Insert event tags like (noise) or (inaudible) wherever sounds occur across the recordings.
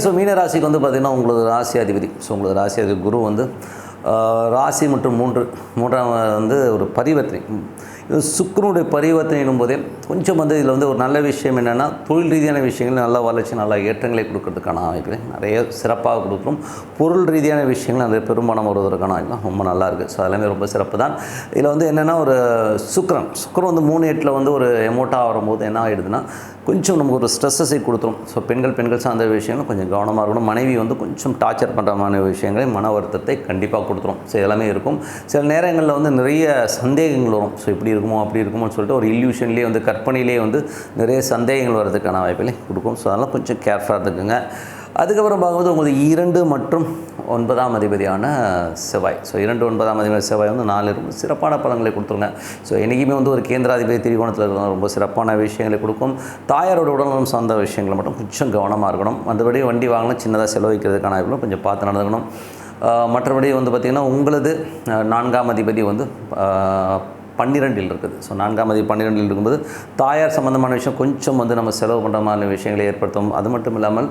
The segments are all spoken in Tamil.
ஸோ மீன ராசிக்கு வந்து பார்த்திங்கன்னா உங்களது ராசி அதிபதி. ஸோ உங்களது ராசி அதிபதி குரு வந்து ராசி மற்றும் மூன்று மூன்றாம் வந்து ஒரு பரிவர்த்தனை. இது சுக்கரனுடைய பரிவர்த்தனை போதே கொஞ்சம் வந்து இதில் வந்து ஒரு நல்ல விஷயம் என்னென்னா தொழில் ரீதியான விஷயங்கள் நல்ல வளர்ச்சி நல்ல ஏற்றங்களை கொடுக்கறதுக்கான வாய்ப்புகளை. நிறைய சிறப்பாக கொடுக்கும். பொருள் ரீதியான விஷயங்கள் நிறைய பெருமானம் வருவதற்கான வாய்ப்பு ரொம்ப நல்லா இருக்குது ஸோ எல்லாமே ரொம்ப சிறப்பு தான். இதில் வந்து என்னென்னா ஒரு சுக்கரன். சுக்கரன் வந்து மூணு எட்டில் வந்து ஒரு எமோட்டாக வரும்போது என்ன ஆகிடுதுன்னா கொஞ்சம் நமக்கு ஒரு ஸ்ட்ரெஸ்ஸை கொடுத்துரும். ஸோ பெண்கள் பெண்கள் சார்ந்த விஷயங்கள் கொஞ்சம் கவனமாக இருக்கணும். மனைவி வந்து கொஞ்சம் டார்ச்சர் பண்ணுற மாதிரி விஷயங்களை மன வருத்தத்தை கண்டிப்பாக கொடுத்துரும். ஸோ எல்லாமே இருக்கும். சில நேரங்களில் வந்து நிறைய சந்தேகங்கள் வரும். ஸோ இப்படி இருக்குமோ அப்படி இருக்குமோன்னு சொல்லிட்டு ஒரு இல்யூஷன்லேயே வந்து கற்பனையிலேயே வந்து நிறைய சந்தேகங்கள் வர்றதுக்கான வாய்ப்புகளை கொடுக்கும். ஸோ அதெல்லாம் கொஞ்சம் கேர்ஃபுல்லாக இருக்குங்க அதுக்கப்புறம் பார்க்கும்போது உங்களுக்கு இரண்டு மற்றும் ஒன்பதாம் அதிபதியான செவ்வாய். ஸோ இரண்டு ஒன்பதாம் அதிபதி செவ்வாய் வந்து நாலு ரொம்ப சிறப்பான பலன்களை கொடுத்துருங்க. ஸோ என்றைக்குமே வந்து ஒரு கேந்திராதிபதி திரிகோணத்தில் இருக்கிறவங்க ரொம்ப சிறப்பான விஷயங்களை கொடுக்கும். தாயாரோட உடல்நலம் சார்ந்த விஷயங்களை மட்டும் கொஞ்சம் கவனமாக இருக்கணும். மற்றபடி வண்டி வாங்கினா சின்னதாக செலவழிக்கிறதுக்கான இவ்வளோ கொஞ்சம் பார்த்து நடந்துக்கணும். மற்றபடி வந்து பார்த்திங்கன்னா உங்களது நான்காம் அதிபதி வந்து பன்னிரெண்டில் இருக்குது. ஸோ நான்காம் அதிபதி பன்னிரெண்டில் இருக்கும்போது தாயார் சம்மந்தமான விஷயம் கொஞ்சம் வந்து நம்ம செலவு பண்ணுற மாதிரி விஷயங்களை ஏற்படுத்தும். அது மட்டும் இல்லாமல்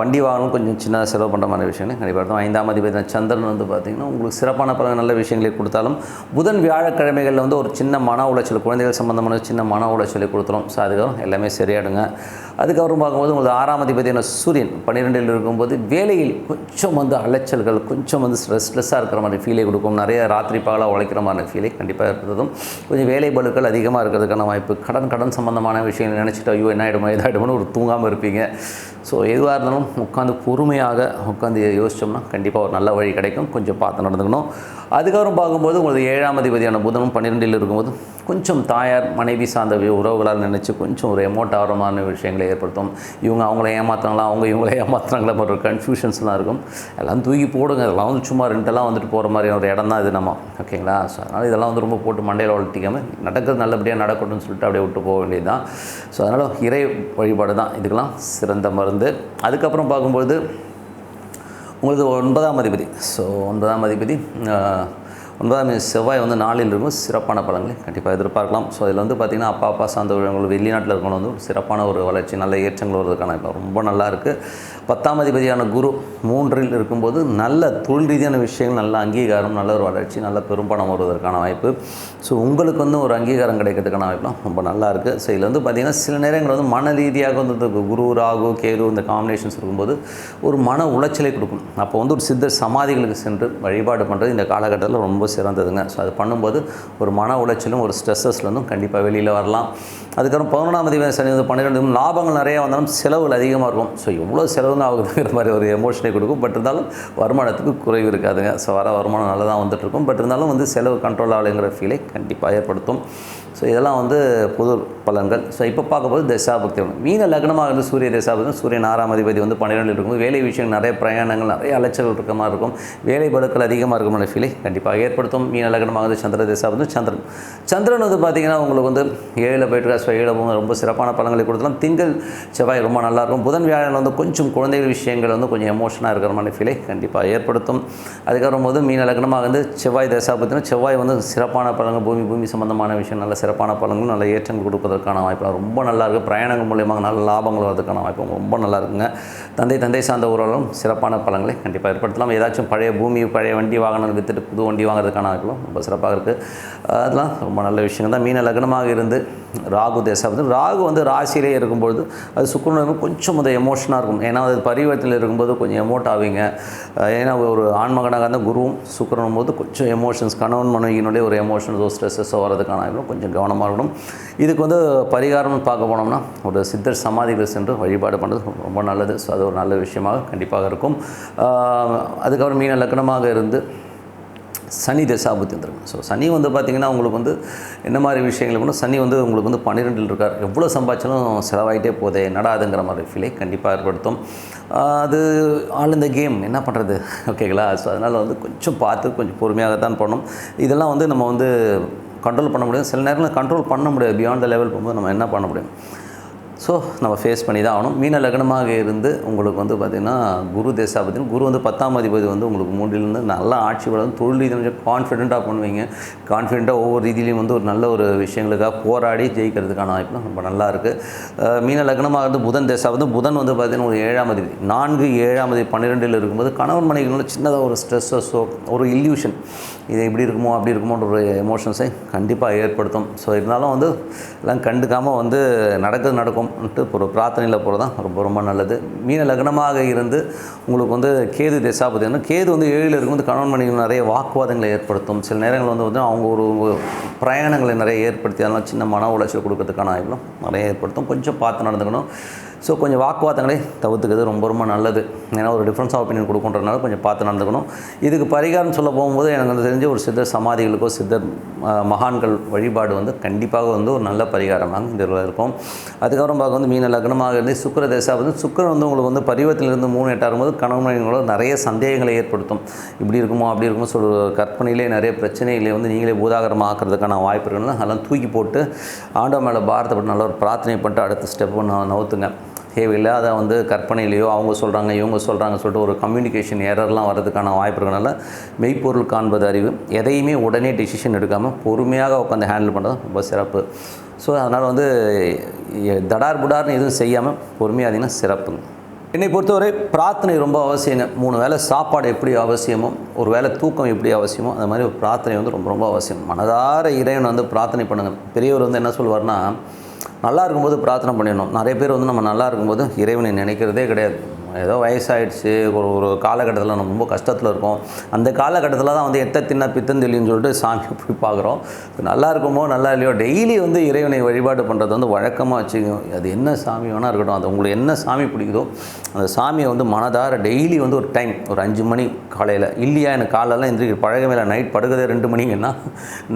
வண்டி வாகனம் கொஞ்சம் சின்னதாக செலவு பண்ணுற மாதிரி விஷயங்களை கண்டிப்பாக இருக்கும் ஐந்தாம் அதிபதி சந்திரன் வந்து பார்த்திங்கன்னா உங்களுக்கு சிறப்பான பல நல்ல விஷயங்களை கொடுத்தாலும் புதன் வியாழக்கிழமைகளில் வந்து ஒரு சின்ன மன உளைச்சல் குழந்தைகள் சம்மந்தமான சின்ன மன உளைச்சலை கொடுத்துரும். ஸோ அதுக்கப்புறம் எல்லாமே சரியாயிடுங்க. அதுக்கப்புறம் பார்க்கும்போது உங்களுக்கு ஆறாம் அதிபதியான சூரியன் பன்னிரெண்டில் இருக்கும்போது வேலையில் கொஞ்சம் வந்து அலைச்சல்கள் கொஞ்சம் வந்து ஸ்ட்ரெஸ்லெஸ்ஸாக இருக்கிற மாதிரி ஃபீலை கொடுக்கும். நிறைய ராத்திரி பகலாக உழைக்கிற மாதிரி ஃபீலை கண்டிப்பாக இருக்கிறதும் கொஞ்சம் வேலை பலுக்கள் அதிகமாக இருக்கிறதுக்கான வாய்ப்பு கடன் கடன் சம்மந்தமான விஷயங்கள் நினச்சிட்டு ஐயோ என்ன ஆகிடுமோ இதாகிடுமோன்னு ஒரு தூங்காமல் இருப்பீங்க. ஸோ எதுவாக இருந்தாலும் உட்காந்து பொறுமையாக உட்காந்து யோசிச்சோம்னா கண்டிப்பாக ஒரு நல்ல வழி கிடைக்கும். கொஞ்சம் பார்த்து நடந்துக்கணும். அதுக்கப்புறம் பார்க்கும்போது உங்களுக்கு ஏழாம் அதிபதியான புதனும் பன்னிரெண்டில் இருக்கும்போது கொஞ்சம் தாயார் மனைவி சார்ந்த உறவுகளால் நினச்சி கொஞ்சம் ஒரு எமோட் ஆகிறமான விஷயங்களை ஏற்படுத்தும். இவங்க அவங்கள ஏமாத்துறாங்களா அவங்க இவங்கள ஏமாத்துறாங்களா போன்ற கன்ஃபியூஷன்ஸ்லாம் இருக்கும். எல்லாம் தூக்கி போடுங்க இதெல்லாம் வந்து சும்மா ரெண்டெல்லாம் வந்துட்டு போகிற மாதிரியான ஒரு இடம் தான் இது நம்ம. ஓகேங்களா ஸோ அதனால் இதெல்லாம் வந்து ரொம்ப போட்டு மண்டையில் வளர்த்திக்காமல் நடக்கிறது நல்லபடியாக நடக்கட்டும்னு சொல்லிட்டு அப்படியே விட்டு போக வேண்டியது தான் ஸோ அதனால் இறை வழிபாடு தான் இதுக்கெல்லாம் சிறந்த மருந்து. அதுக்கப்புறம் பார்க்கும்பொழுது உங்களுக்கு ஒன்பதாம் அதிபதி. ஸோ ஒன்பதாம் அதிபதி ஒன்பதாம் செவ்வாய் வந்து நாளில் இருக்கும் சிறப்பான பலன்களை கண்டிப்பாக எதிர்பார்க்கலாம். ஸோ இதில் வந்து பார்த்திங்கன்னா அப்பா அப்பா சார்ந்த உள்ளவங்களுக்கு வெளிநாட்டில் இருக்கணும் வந்து சிறப்பான ஒரு வளர்ச்சி நல்ல ஏற்றங்கள் வருவதற்கான இப்போ ரொம்ப நல்லா இருக்குது பத்தாம் அதிபதியான குரு மூன்றில் இருக்கும்போது நல்ல தொழில் ரீதியான விஷயங்கள் நல்ல அங்கீகாரம் நல்ல ஒரு வளர்ச்சி நல்ல பெரும்பணம் வருவதற்கான வாய்ப்பு. ஸோ உங்களுக்கு வந்து ஒரு அங்கீகாரம் கிடைக்கிறதுக்கான வாய்ப்புலாம் ரொம்ப நல்லா இருக்குது ஸோ இதில் வந்து பார்த்திங்கன்னா சில நேரங்கள் வந்து மன ரீதியாக வந்து குரு ராகு கேது இந்த காம்பினேஷன்ஸ் இருக்கும்போது ஒரு மன உளைச்சலை கொடுக்கும். அப்போ வந்து ஒரு சித்தர் சமாதிகளுக்கு சென்று வழிபாடு பண்ணுறது இந்த காலகட்டத்தில் ரொம்ப சிறந்ததுங்க. ஸோ அது பண்ணும்போது ஒரு மன உளைச்சலும் ஒரு ஸ்ட்ரெஸ்ஸஸ்லேருந்தும் கண்டிப்பாக வெளியில் வரலாம். அதுக்கப்புறம் பதினொன்றாம் தேதி சனி வந்து பன்னிரெண்டு லாபங்கள் நிறையா வந்தாலும் செலவுகள் அதிகமாக இருக்கும். ஸோ எவ்வளோ செலவு செலவுங்க ஆகுதுங்கிற மாதிரி ஒரு எமோஷனை கொடுக்கும். பட் இருந்தாலும் வருமானத்துக்கு குறைவு இருக்காதுங்க. ஸோ வர வருமானம் நல்லா தான் வந்துட்டுருக்கும் பட் இருந்தாலும் வந்து செலவு கண்ட்ரோல் ஆகலைங்கிற ஃபீலை கண்டிப்பாக ஏற்படுத்தும். ஸோ இதெல்லாம் வந்து பொது பலன்கள். ஸோ இப்போ பார்க்கும்போது தசாபக்தி. மீன லக்னமாக இருந்து சூரிய தசாபக்தி சூரியன் ஆறாம் அதிபதி வந்து பன்னிரெண்டு இருக்கும் வேலை விஷயம் நிறைய பிரயாணங்கள் நிறைய அலைச்சல்கள் இருக்க மாதிரி இருக்கும். வேலை படுக்கள் அதிகமாக இருக்குமான ஃபீலை கண்டிப்பாக ஏற்படுத்தும். மீன லக்னமாக இருந்து சந்திர தசாபக்தி சந்திரன். சந்திரன் வந்து பார்த்திங்கன்னா உங்களுக்கு வந்து ஏழில் போயிட்டு ஸோ ஏழில் ரொம்ப சிறப்பான பலன்களை கொடுத்தலாம் திங்கள் செவ்வாய் ரொம்ப நல்லாயிருக்கும் புதன் வியாழன் வந்து கொஞ்சம் குழந்தைகள் விஷயங்கள் வந்து கொஞ்சம் எமோஷனாக இருக்கிற மாதிரி ஃபீலை கண்டிப்பாக ஏற்படுத்தும். அதுக்கப்புறம் போது மீன லக்னமாக வந்து செவ்வாய் தசாபத்தினா செவ்வாய் வந்து சிறப்பான பலன்கள் பூமி பூமி சம்பந்தமான விஷயம் நல்ல சிறப்பான பலன்கள் நல்ல ஏற்றங்கள் கொடுப்பதற்கான வாய்ப்பு. ரொம்ப நல்லா இருக்குது பிரயாணங்கள் மூலியமாக நல்ல லாபங்கள் வரதுக்கான வாய்ப்பு ரொம்ப நல்லா இருக்குங்க. தந்தை தந்தை சார்ந்த உறவுகளும் சிறப்பான பலன்களை கண்டிப்பாக ஏற்படுத்தலாம். ஏதாச்சும் பழைய பூமி பழைய வண்டி வாகனம் விற்றுட்டு புது வண்டி வாங்குறதுக்கான வாய்ப்புகளும் ரொம்ப சிறப்பாக இருக்குது அதெல்லாம் ரொம்ப நல்ல விஷயம் தான். மீன லக்னமாக இருந்து ராகு தேசம் ராகு வந்து ராசியிலே இருக்கும்பொழுது அது சுக்கரனுக்கு கொஞ்சம் அது எமோஷனாக இருக்கும். ஏன்னா அது பரிவர்த்தனையில் இருக்கும்போது கொஞ்சம் எமோட் ஆவீங்க. ஏன்னா ஒரு ஆண்மகனாக இருந்தால் குருவும் சுக்கரனும் போது கொஞ்சம் எமோஷன்ஸ் கணவன் மனைவியினுடைய ஒரு எமோஷன்ஸோ ஸ்ட்ரெஸ்ஸோ வரதுக்கான கொஞ்சம் கவனமாக இருக்கணும். இதுக்கு வந்து பரிகாரம்னு பார்க்க போனோம்னா ஒரு சித்தர் சமாதிகள் சென்று வழிபாடு பண்ணுறது ரொம்ப நல்லது. ஸோ அது ஒரு நல்ல விஷயமாக கண்டிப்பாக இருக்கும். அதுக்கப்புறம் மீன லக்னமாக இருந்து சனி தசாபுத்தி வந்துருங்க. ஸோ சனி வந்து பார்த்திங்கன்னா உங்களுக்கு வந்து என்ன மாதிரி விஷயங்கள் கூட சனி வந்து உங்களுக்கு வந்து பன்னிரெண்டில் இருக்கார். எவ்வளோ சம்பாதிச்சாலும் செலவாகிட்டே போதே நடாதுங்கிற மாதிரி ஃபீலை கண்டிப்பாக ஏற்படுத்தும். அது ஆல் இந்த கேம் என்ன பண்ணுறது ஓகேங்களா ஸோ அதனால் வந்து கொஞ்சம் பார்த்து கொஞ்சம் பொறுமையாக தான் பண்ணணும். இதெல்லாம் வந்து நம்ம வந்து கண்ட்ரோல் பண்ண முடியும் சில நேரத்தில் கண்ட்ரோல் பண்ண முடியாது. பியாண்ட் த லெவல் போகும்போது நம்ம என்ன பண்ண முடியும்? ஸோ நம்ம ஃபேஸ் பண்ணி தான் ஆகணும். மீன லக்னமாக இருந்து உங்களுக்கு வந்து பார்த்திங்கன்னா குரு தேசாபதினு குரு வந்து பத்தாம் அதிபதி வந்து உங்களுக்கு மூன்றிலிருந்து நல்லா ஆட்சி வளரும். தொழில் ரீதியாக கொஞ்சம் கான்ஃபிடென்ட்டாக பண்ணுவீங்க. கான்ஃபிடெண்ட்டாக ஒவ்வொரு ரீதியிலையும் வந்து ஒரு நல்ல ஒரு விஷயங்களுக்காக போராடி ஜெயிக்கிறதுக்கான வாய்ப்புலாம் ரொம்ப நல்லா இருக்குது மீன லக்னமாக இருந்து புதன் தேசாபதி புதன் வந்து பார்த்திங்கன்னா ஒரு ஏழாம் அதிபதி. நான்கு ஏழாம் அதிபதி பன்னிரெண்டில் இருக்கும்போது கணவன் மனைவிகளில் சின்னதாக ஒரு ஸ்ட்ரெஸ்ஸஸோ ஒரு இல்யூஷன் இது இப்படி இருக்குமோ அப்படி இருக்குமோன்ற ஒரு எமோஷன்ஸை கண்டிப்பாக ஏற்படுத்தும். ஸோ இருந்தாலும் வந்து எல்லாம் கண்டுக்காமல் வந்து நடக்கிறது நடக்கும். நடக்கும்ன்ட்டு ஒரு பிரார்த்தனையில் போகிறது தான் ரொம்ப ரொம்ப நல்லது. மீன லக்னமாக இருந்து உங்களுக்கு வந்து கேது திசாபதி கேது வந்து ஏழில் இருக்கும்போது கணவன் மனைவிகள் நிறைய வாக்குவாதங்களை ஏற்படுத்தும். சில நேரங்கள் வந்து வந்து அவங்க ஒரு பிரயாணங்களை நிறைய ஏற்படுத்தி அதெல்லாம் சின்ன மன உளைச்சல் கொடுக்கறதுக்கான ஆய்வுகளும் நிறைய ஏற்படுத்தும். கொஞ்சம் பார்த்து நடந்துக்கணும். ஸோ கொஞ்சம் வாக்குவாதங்களை தவிர்த்துக்கிறது ரொம்ப ரொம்ப நல்லது. ஏன்னா ஒரு டிஃப்ரென்ஸ் ஆஃப் ஒப்பீனியன் கொடுக்குன்றதுனால கொஞ்சம் பார்த்து நடந்துக்கணும். இதுக்கு பரிகாரம் சொல்ல போகும்போது எனக்கு தெரிஞ்ச ஒரு சித்தர் சமாதிகளுக்கோ சித்தர் மகான்கள் வழிபாடு வந்து கண்டிப்பாக வந்து ஒரு நல்ல பரிகாரம் தான் இந்த இருக்கும். அதுக்கப்புறம் பார்க்க வந்து மீன லக்னமாக இருந்து சுக்கர தசா வந்து சுக்கரன் வந்து உங்களுக்கு வந்து பரிவத்திலிருந்து மூணு எட்டாகும் போது கணவன்களோட நிறைய சந்தேகங்களை ஏற்படுத்தும். இப்படி இருக்குமோ அப்படி இருக்குமோ சொல்ற கற்பனையிலே நிறைய பிரச்சனைகளை வந்து நீங்களே பூதாகரமாக ஆக்கிறதுக்கான வாய்ப்பு இருக்குன்னா அதெல்லாம் தூக்கி போட்டு ஆண்டவ மேலே பாரதப்பட்டு நல்ல ஒரு பிரார்த்தனை பண்ணிட்டு அடுத்த ஸ்டெப்பு நான் நவுத்துங்க. தேவையில்லாத வந்து கற்பனையிலையோ அவங்க சொல்கிறாங்க இவங்க சொல்கிறாங்க சொல்லிட்டு ஒரு கம்யூனிகேஷன் எரர்லாம் வரதுக்கான வாய்ப்பு இருக்கனால மெய்ப்பொருள் காண்பது அறிவு. எதையுமே உடனே டிசிஷன் எடுக்காமல் பொறுமையாக உட்காந்து ஹேண்டில் பண்ணுறது ரொம்ப சிறப்பு. ஸோ அதனால் வந்து தடார் புடார்னு எதுவும் செய்யாமல் பொறுமையாக இருந்தீங்கன்னா சிறப்புங்க. என்னை பொறுத்தவரை பிரார்த்தனை ரொம்ப அவசியங்க. மூணு வேளை சாப்பாடு எப்படி அவசியமோ ஒரு வேளை தூக்கம் எப்படி அவசியமோ அந்த மாதிரி ஒரு பிரார்த்தனை வந்து ரொம்ப ரொம்ப அவசியம். மனதார இறைவன் வந்து பிரார்த்தனை பண்ணுங்கள் பெரியவர் வந்து என்ன சொல்வார்னா நல்லா இருக்கும்போது பிரார்த்தனை பண்ணிடணும். நிறைய பேர் வந்து நம்ம நல்லா இருக்கும்போது இறைவனை நினைக்கிறதே கிடையாது. ஏதோ வயசாகிடுச்சு ஒரு ஒரு காலகட்டத்தில் நம்ம ரொம்ப கஷ்டத்தில் இருக்கோம். அந்த காலகட்டத்தில் தான் வந்து எத்த தின்ன பித்தம் சொல்லிட்டு சாமி போய் பார்க்குறோம் நல்லா இருக்குமோ நல்லா இல்லையோ டெய்லி வந்து இறைவனை வழிபாடு பண்ணுறது வந்து வழக்கமாக வச்சுக்கோங்க அது என்ன சாமி வேணால் இருக்கட்டும் அது உங்களுக்கு என்ன சாமி பிடிக்குதோ அந்த சாமியை வந்து மனதார டெய்லி வந்து ஒரு டைம் ஒரு அஞ்சு மணி காலையில். இல்லையா எனக்கு காலையில் எந்திரிக்க பழகவேல நைட் படுக்கிறதே ரெண்டு மணிங்கன்னா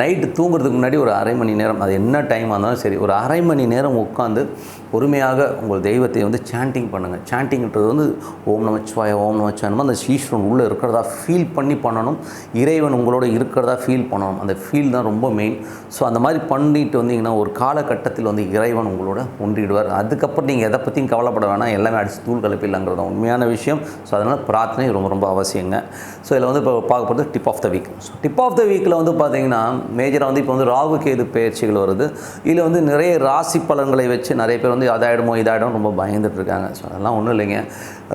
நைட்டு தூங்குறதுக்கு முன்னாடி ஒரு அரை மணி நேரம் அது என்ன டைமாக இருந்தாலும் சரி ஒரு அரை மணி நேரம் உட்காந்து பொறுமையாக உங்கள் தெய்வத்தை வந்து சாண்டிங் பண்ணுங்கள் சாண்டிங்ன்றது வந்து ஓம் நமச்சிவாய ஓம் நமச்சிவாயமா அந்த ஈஸ்வரன் உள்ளே இருக்கிறதா ஃபீல் பண்ணி பண்ணணும். இறைவன் உங்களோட இருக்கிறதா ஃபீல் பண்ணணும். அந்த ஃபீல் தான் ரொம்ப மெயின் ஸோ அந்த மாதிரி பண்ணிட்டு வந்தீங்கன்னா ஒரு காலகட்டத்தில் வந்து இறைவன் உங்களோட ஒன்றிடுவார். அதுக்கப்புறம் நீங்கள் எதை பற்றியும் கவலைப்பட வேணாம். எல்லாமே அடிச்சு தூள் கலப்பில்லைங்கிறது தான் உண்மையான விஷயம். ஸோ அதனால் பிரார்த்தனை ரொம்ப ரொம்ப அவசியங்க. ஸோ இதில் வந்து இப்போ பார்க்க போகிறது tip of the week so tip of the வீக்கில் வந்து பார்த்தீங்கன்னா மேஜராக வந்து இப்போ வந்து ராகு கேது பயிற்சிகள் வருது. இதில் வந்து நிறைய ராசி பலன்களை வச்சு நிறைய பேர் வந்து அதாயிடுமோ இதாயிடும் ரொம்ப பயந்துட்டு இருக்காங்க ஸோ அதெல்லாம் ஒன்றும் இல்லைங்க.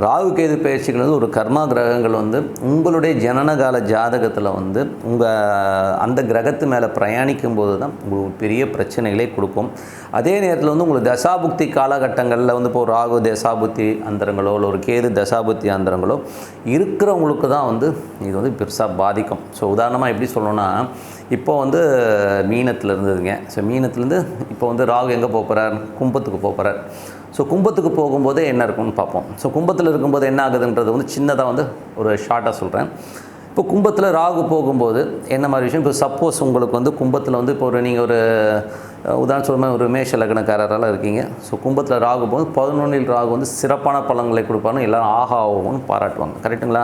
ராகு கேது பயிற்சிகள் வந்து ஒரு கர்மா கிரகங்கள் வந்து உங்களுடைய ஜனனகால ஜாதகத்தில் வந்து உங்கள் அந்த கிரகத்து மேலே பிரயாணிக்கும் போது தான் உங்களுக்கு பெரிய பிரச்சனைகளை கொடுக்கும். அதே நேரத்தில் வந்து உங்களுக்கு தசாபுக்தி காலகட்டங்களில் வந்து இப்போ ஒரு ராகு தசாபுத்தி அந்தரங்களோ இல்லை ஒரு கேது தசாபுத்தி அந்தரங்களோ இருக்கிறவங்களுக்கு தான் வந்து இது வந்து பெருசாக பாதிக்கும். ஸோ உதாரணமாக எப்படி சொல்லணும்னா இப்போ வந்து மீனத்தில் இருந்ததுங்க. ஸோ மீனத்துலேருந்து இப்போ வந்து ராகு எங்கே போக போகிறார் கும்பத்துக்கு போக போகிறார் ஸோ கும்பத்துக்கு போகும்போதே என்ன இருக்கும்னு பார்ப்போம். ஸோ கும்பத்தில் இருக்கும்போது என்ன ஆகுதுன்றது வந்து சின்னதாக வந்து ஒரு ஷார்ட்டாக சொல்கிறேன் இப்போ கும்பத்தில் ராகு போகும்போது என்ன மாதிரி விஷயம்? இப்போ சப்போஸ் உங்களுக்கு வந்து கும்பத்தில் வந்து இப்போ ஒரு நீங்கள் ஒரு உதாரணம் சொல்லுமா ஒரு மேஷ லக்னக்காரரெல்லாம் இருக்கீங்க. ஸோ கும்பத்தில் ராகு போது பதினொன்றில் ராகு வந்து சிறப்பான பலன்களை கொடுப்பாருன்னு எல்லோரும் ஆஹா ஆகும்னு பாராட்டுவாங்க. கரெக்டுங்களா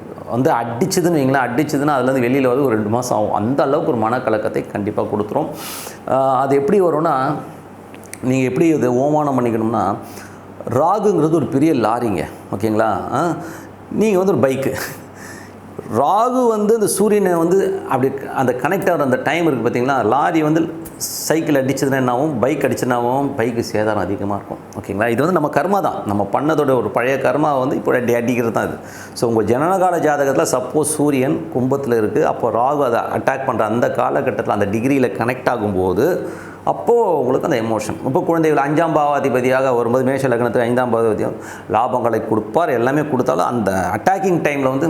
வந்து அடிச்சதுன்னு வைங்களேன் அடிச்சதுன்னா அதுலேருந்து வெளியில் வந்து ஒரு ரெண்டு மாதம் ஆகும். அந்த அளவுக்கு ஒரு மனக்கலக்கத்தை கண்டிப்பாக கொடுத்துரும். அது எப்படி வரும்னா நீங்கள் எப்படி இது ஓமானம் பண்ணிக்கணும்னா ராகுங்கிறது ஒரு பெரிய லாரிங்க. ஓகேங்களா? நீங்கள் வந்து ஒரு பைக்கு. ராகு வந்து இந்த சூரியனை வந்து அப்படி அந்த கனெக்ட் ஆகிற அந்த டைம் இருக்குது பார்த்திங்களா? லாரி வந்து சைக்கிள் அடிச்சதுன்னா என்னாகும்? பைக் அடிச்சதுனாவும் பைக்கு சேதாரம் அதிகமாக இருக்கும். ஓகேங்களா? இது வந்து நம்ம கர்மா தான். நம்ம பண்ணதோட ஒரு பழைய கர்மா வந்து இப்போ அடி அடிக்கிறது தான் இது. ஸோ உங்கள் ஜனனகால ஜாதகத்தில் சப்போஸ் சூரியன் கும்பத்தில் இருக்குது அப்போ ராகு அதை அட்டாக் பண்ணுற அந்த காலகட்டத்தில் அந்த டிகிரியில் கனெக்ட் ஆகும்போது அப்போது உங்களுக்கு அந்த எமோஷன் இப்போ குழந்தைகள் அஞ்சாம் பாவாதிபதியாக வரும்போது மேஷ லக்னத்துக்கு ஐந்தாம் பாவாதிபதியாக லாபங்களை கொடுப்பார். எல்லாமே கொடுத்தாலும் அந்த அட்டாக்கிங் டைமில் வந்து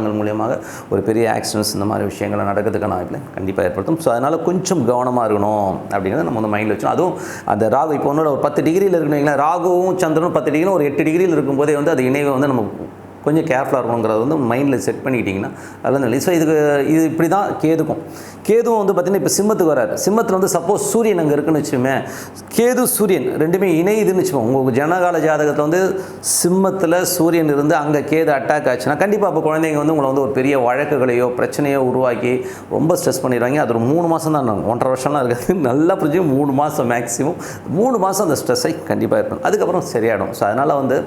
வாகனங்கள் மூலியமாக ஒரு பெரிய ஆக்சிடென்ட்ஸ் இந்த மாதிரி விஷயங்கள் நடக்கிறதுக்கான வாய்ப்பில் கண்டிப்பாக ஏற்படுத்தும். ஸோ அதனால் கொஞ்சம் கவனமாக இருக்கணும் அப்படிங்கிறத நம்ம வந்து மைண்டில் வச்சோம் அதுவும் அந்த ராகு இப்போ ஒன்றோட ஒரு பத்து டிகிரியில் இருக்கணும் ராகுவும் சந்திரனும் பத்து டிகிரியும் ஒரு எட்டு டிகிரியில் இருக்கும்போதே வந்து அது இணைவை வந்து நம்ம கொஞ்சம் கேர்ஃபுல்லாக இருக்கணுங்கிறத வந்து மைண்டில் செட் பண்ணிக்கிட்டிங்கன்னா அதெல்லாம் நல்லது. ஸோ இதுக்கு இது இப்படி தான் கேதுக்கும். கேதுவும் வந்து பார்த்திங்கன்னா இப்போ சிம்மத்துக்கு வராரு. சிம்மத்தில் வந்து சப்போஸ் சூரியன் அங்கே இருக்குன்னு வச்சுமே கேது சூரியன் ரெண்டுமே இணையுதுன்னு வச்சுக்கோங்க. உங்கள் ஜனகால ஜாதகத்தில் வந்து சிம்மத்தில் சூரியன் இருந்து அங்கே கேது அட்டாக் ஆச்சுன்னா கண்டிப்பாக அப்போ குழந்தைங்க வந்து உங்களை வந்து ஒரு பெரிய வழக்குகளையோ பிரச்சனையோ உருவாக்கி ரொம்ப ஸ்ட்ரெஸ் பண்ணிடுவாங்க. அது ஒரு மூணு மாதம் தான் ஒன்றரை வருஷம்லாம் இருக்காது. (laughs) நல்லா புரிஞ்சு மூணு மாதம் மேக்ஸிமம் மூணு மாதம் அந்த ஸ்ட்ரெஸ்ஸை கண்டிப்பாக இருக்கணும் அதுக்கப்புறம் சரியாயிடும். ஸோ அதனால் வந்து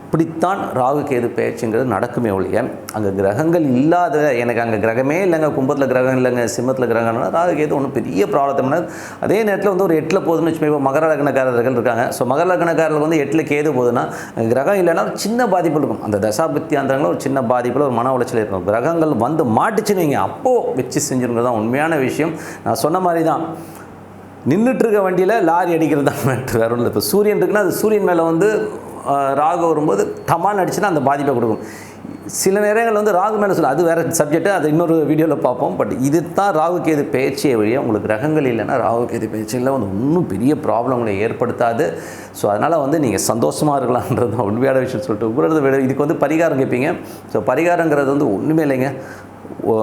இப்படித்தான் ராகு கேது பேச்சு பயிற்சிங்கிறது நடக்குமே ஒழிய அங்கே கிரகங்கள் இல்லாத எனக்கு அங்கே கிரகமே இல்லைங்க கும்பத்தில் கிரகம் இல்லைங்க சிம்மத்தில் கிரகம்னா ராகு கேது ஒன்றும் பெரிய ப்ராப்ளத்தை பண்ணாது அதே நேரத்தில் வந்து ஒரு எட்டில் போதுன்னு வச்சுமே இப்போ மகர லக்னக்காரர்கள் இருக்காங்க. ஸோ மகர லக்னக்காரர்கள் வந்து எட்டில் கேது போதுன்னா கிரகம் இல்லைன்னா ஒரு சின்ன பாதிப்பு இருக்கும். அந்த தசாபத்தி ஒரு சின்ன பாதிப்பில் ஒரு மன உளைச்சல் இருக்கும் கிரகங்கள் வந்து மாட்டுச்சுன்னு வைங்க அப்போது வச்சு செஞ்சுருங்கிறது தான் உண்மையான விஷயம். நான் சொன்ன மாதிரி தான் நின்றுட்டு இருக்க வண்டியில் லாரி அடிக்கிறது தான் (laughs) மேட்ரு. ஒன்றும் இல்லை இப்போ சூரியன் இருக்குன்னா அது சூரியன் மேலே வந்து ராகு வரும்போது டமால் அடிச்சுன்னா அந்த பாதிப்பை கொடுக்கும். சில நேரங்கள் வந்து ராகு மேலே சொல்ல அது வேறு சப்ஜெக்ட்டு அது இன்னொரு வீடியோவில் பார்ப்போம். பட் இது தான் ராகு கேது பேச்சியை வழியாக உங்களுக்கு கிரகங்கள் இல்லைன்னா ராகு கேது இல்லை வந்து இன்னும் பெரிய ப்ராப்ளங்களை ஏற்படுத்தாது. ஸோ அதனால் வந்து நீங்கள் சந்தோஷமாக இருக்கலான்றது உண்மையான விஷயம் சொல்லிட்டு உங்களது விட இதுக்கு வந்து பரிகாரம் கேட்பீங்க ஸோ பரிகாரங்கிறது வந்து ஒன்றுமே இல்லைங்க. ஓ,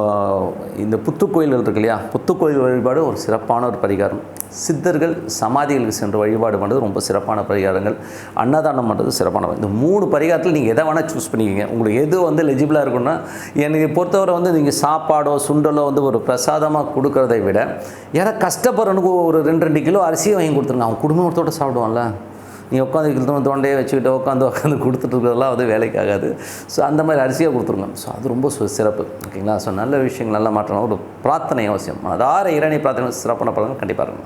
இந்த புத்துக்கோயில்கள் இருக்கு இல்லையா? புத்துக்கோயில் வழிபாடு ஒரு சிறப்பான ஒரு பரிகாரம். சித்தர்கள் சமாதிகளுக்கு சென்று வழிபாடு பண்ணுறது ரொம்ப சிறப்பான பரிகாரங்கள். அன்னதானம் பண்ணுறது சிறப்பான இந்த மூணு பரிகாரத்தில் நீங்கள் எதை வேணால் சூஸ் பண்ணிக்கிங்க. உங்களுக்கு எது வந்து லெஜிபிளாக இருக்குன்னா எனக்கு பொறுத்தவரை வந்து நீங்கள் சாப்பாடோ சுண்டலோ வந்து ஒரு பிரசாதமாக கொடுக்கறதை விட யாரை கஷ்டப்படுறனுக்கு ஒரு ரெண்டு ரெண்டு கிலோ அரிசியை வாங்கி கொடுத்துருங்க. அவன் குடும்பத்தோடு சாப்பிடுவான்ல. நீ உட்காந்து தொண்டையை வச்சுக்கிட்டு உட்காந்து உட்காந்து கொடுத்துட்டு இருக்கிறதெல்லாம் வந்து வேலைக்கு ஆகாது. ஸோ அந்த மாதிரி அரிசியாக கொடுத்துருங்க. ஸோ அது ரொம்ப சு- சிறப்பு. ஓகேங்களா ஸோ நல்ல விஷயங்கள் நல்ல மாற்றம் ஒரு பிரார்த்தனை அவசியம். அதார இரணி பிரார்த்தனை சிறப்பான பலன் கண்டிப்பாக இருக்கும்